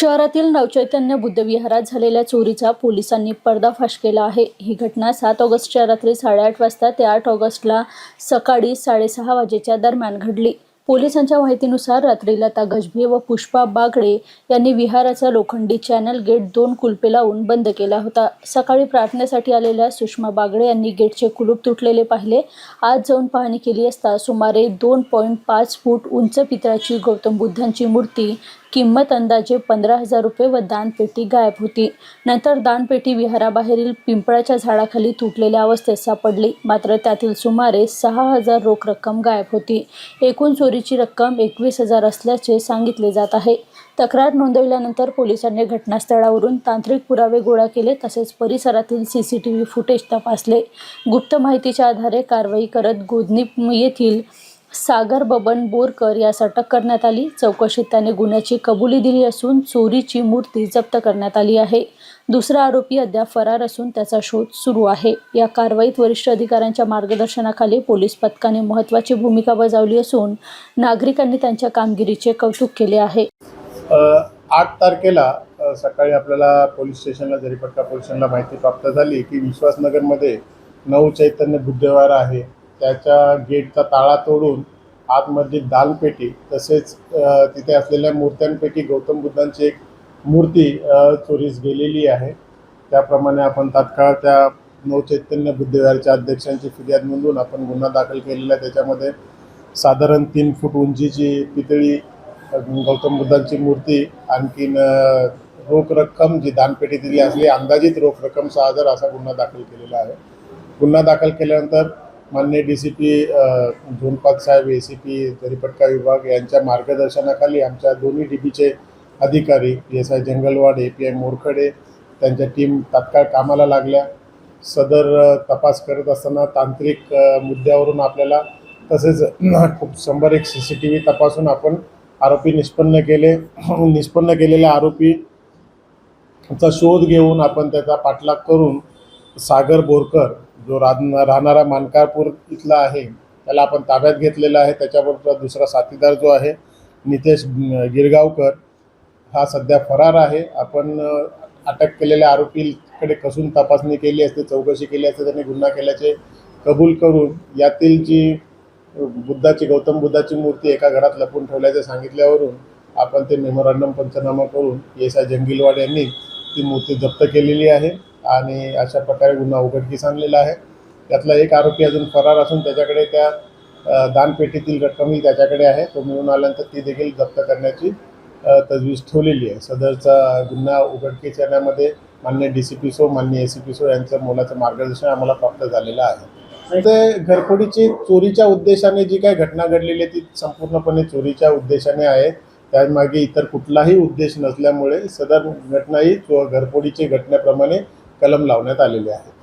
शहरातील नवचैतन्य बुद्धविहारात झालेल्या चोरीचा पोलिसांनी पर्दाफाश केला आहे. ही घटना सात ऑगस्टच्या रात्री साडेआठ वाजता ते आठ ऑगस्टला सकाळी साडेसहा वाजेच्या दरम्यान घडली. पोलिसांच्या माहितीनुसार रात्री लता गजबे व पुष्पा बागडे यांनी विहाराचा लोखंडी चॅनल गेट दोन कुलपे लावून बंद केला होता. सकाळी प्रार्थनेसाठी आलेल्या सुषमा बागडे यांनी गेटचे कुलूप तुटलेले पाहिले. आज जाऊन पाहणी केली असता सुमारे दोन पॉईंट पाच फूट उंच पितळाची गौतम बुद्धांची मूर्ती किंमत अंदाजे पंधरा हजार रुपये व दानपेटी गायब होती. नंतर दानपेटी विहाराबाहेरील पिंपळाच्या झाडाखाली तुटलेल्या अवस्थेत सापडली. मात्र त्यातील सुमारे सहा हजार रोख रक्कम गायब होती. एकूण चोरीची रक्कम एकवीस हजार असल्याचे सांगितले जात आहे. तक्रार नोंदवल्यानंतर पोलिसांनी घटनास्थळावरून तांत्रिक पुरावे गोळा केले तसेच परिसरातील C C T V footage तपासले. गुप्त माहितीच्या आधारे कारवाई करत गोदनी येथील सागर बबन बोरकर यास अटक करण्यात आली. चौकशीत त्याने गुन्ह्याची कबुली दिली असून चोरीची मूर्ती जप्त करण्यात आली आहे. दुसरा आरोपी अद्याप फरार असून त्याचा शोध सुरू आहे. या कारवाईत वरिष्ठ अधिकाऱ्यांच्या मार्गदर्शनाखाली पोलीस पथकाने महत्त्वाची भूमिका बजावली असून नागरिकांनी त्यांच्या कामगिरीचे कौतुक केले आहे. आठ तारखेला सकाळी आपल्याला पोलीस स्टेशनला जरीपटका पोलीस स्टेशनला माहिती प्राप्त झाली की विश्वासनगरमध्ये नऊ चैतन्य बुद्धवार आहे. त्याच्या गेटचा ताळा तोडून आतमध्ये दानपेटी तसेच तिथे असलेल्या मूर्त्यांपैकी गौतम बुद्धांची एक मूर्ती चोरीस गेलेली आहे. त्याप्रमाणे आपण तात्काळ त्या नवचैतन्य चैतन्य अध्यक्षांची फिर्याद नोंदवून आपण गुन्हा दाखल केलेला आहे. त्याच्यामध्ये साधारण तीन फूट उंचीची पितळी गौतम बुद्धांची मूर्ती आणखीन रोख रक्कम जी दानपेटी दिली असली अंदाजित रोख रक्कम सहा हजार असा गुन्हा दाखल केलेला आहे. गुन्हा दाखल केल्यानंतर मान्य डी सी पी झोनपाक साहेब ए सी पी दरीपटका विभाग यांच्या मार्गदर्शनाखाली आमच्या दोन्ही डी बीचे अधिकारी S I Jangalwad A P I Morkhade त्यांच्या टीम तात्काळ कामाला लागल्या. सदर तपास करत असताना तांत्रिक मुद्द्यावरून आपल्याला तसेच खूप शंभर एक सी सी टी व्ही तपासून आपण आरोपी निष्पन्न केले. निष्पन्न केलेल्या आरोपीचा शोध घेऊन आपण त्याचा पाठलाग करून सागर बोरकर जो राहना राहणारा मानकारपूर इथला आहे त्याला आपण ताब्यात घेतलेला आहे. त्याच्याबरोबर दुसरा साथीदार जो आहे नितेश गिरगावकर हा सध्या फरार आहे. आपण अटक केलेल्या आरोपीकडे कसून तपासणी केली असते चौकशी केली असते त्यांनी गुन्हा केल्याचे कबूल करून यातील जी बुद्धाची गौतम बुद्धाची मूर्ती एका घरात लपून ठेवल्याचे सांगितल्यावरून आपण ते मेमोरंडम पंचनामा करून एस आय जंगिलवाड यांनी ती मूर्ती जप्त केलेली आहे. आणि अशा प्रकारे गुन्हा उघडकीस आणलेला आहे. त्यातला एक आरोपी अजून फरार असून त्याच्याकडे त्या दानपेटीतील रक्कमही त्याच्याकडे आहे. तो मिळून आल्यानंतर ती देखील जप्त करण्याची तजवीज ठेवलेली आहे. सदरचा गुन्हा उघडकीस येण्यामध्ये मान्य डी सी पी सो मान्य ए सी पी सो यांचं मोलाचं मार्गदर्शन आम्हाला प्राप्त झालेलं आहे. ते घरफोडीची चोरीच्या उद्देशाने जी काही घटना घडलेली आहे ती संपूर्णपणे चोरीच्या उद्देशाने आहे. त्यामागे इतर कुठलाही उद्देश नसल्यामुळे सदर घटना ही चो घरफोडीची घटनेप्रमाणे कलम लावण्यात आलेले आहे.